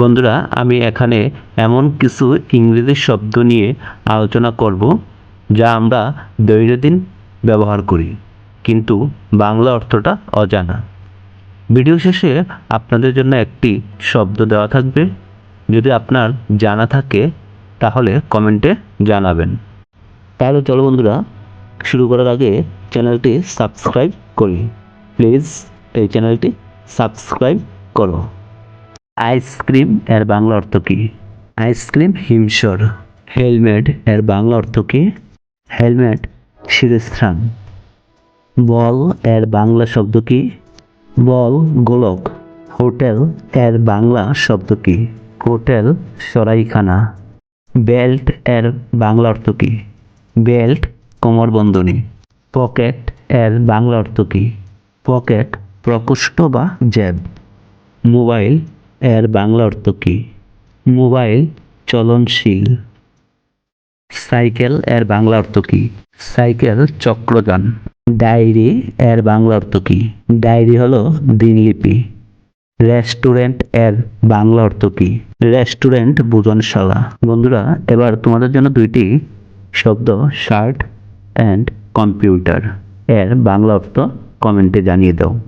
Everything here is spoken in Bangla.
বন্ধুরা, আমি এখানে এমন কিছু ইংরেজি শব্দ নিয়ে আলোচনা করব যা আমরা দৈনন্দিন ব্যবহার করি, কিন্তু বাংলা অর্থটা অজানা। ভিডিও শেষে আপনাদের জন্য একটি শব্দ দেওয়া থাকবে। যদি আপনার জানা থাকে, তাহলে কমেন্টে জানাবেন। তাহলে চলো বন্ধুরা, শুরু করার আগে চ্যানেলটি সাবস্ক্রাইব করি। প্লিজ এই চ্যানেলটি সাবস্ক্রাইব করো। আইসক্রিম এর বাংলা অর্থ কী? আইসক্রিম হিমসর হেলমেট এর বাংলা অর্থ কী? হেলমেট শিরস্থান বল এর বাংলা শব্দ কি? বল গোলক। হোটেল এর বাংলা শব্দ কি? হোটেল সরাইখানা। বেল্ট এর বাংলা অর্থ কী? বেল্ট কোমরবন্ধনী। পকেট এর বাংলা অর্থ কী? পকেট প্রকোষ্ঠ বা জ্যাব মোবাইল এর বাংলা অর্থ কী? মোবাইল চলনশীল। সাইকেল এর বাংলা অর্থ কী? সাইকেল চক্রযান। ডায়েরি এর বাংলা অর্থ কী? ডায়েরি হলো দিনলিপি রেস্টুরেন্টের বাংলা অর্থ কী? রেস্টুরেন্ট ভোজনশালা। বন্ধুরা, এবার তোমাদের জন্য দুইটি শব্দ, শার্ট অ্যান্ড কম্পিউটার। এর বাংলা অর্থ কমেন্টে জানিয়ে দাও।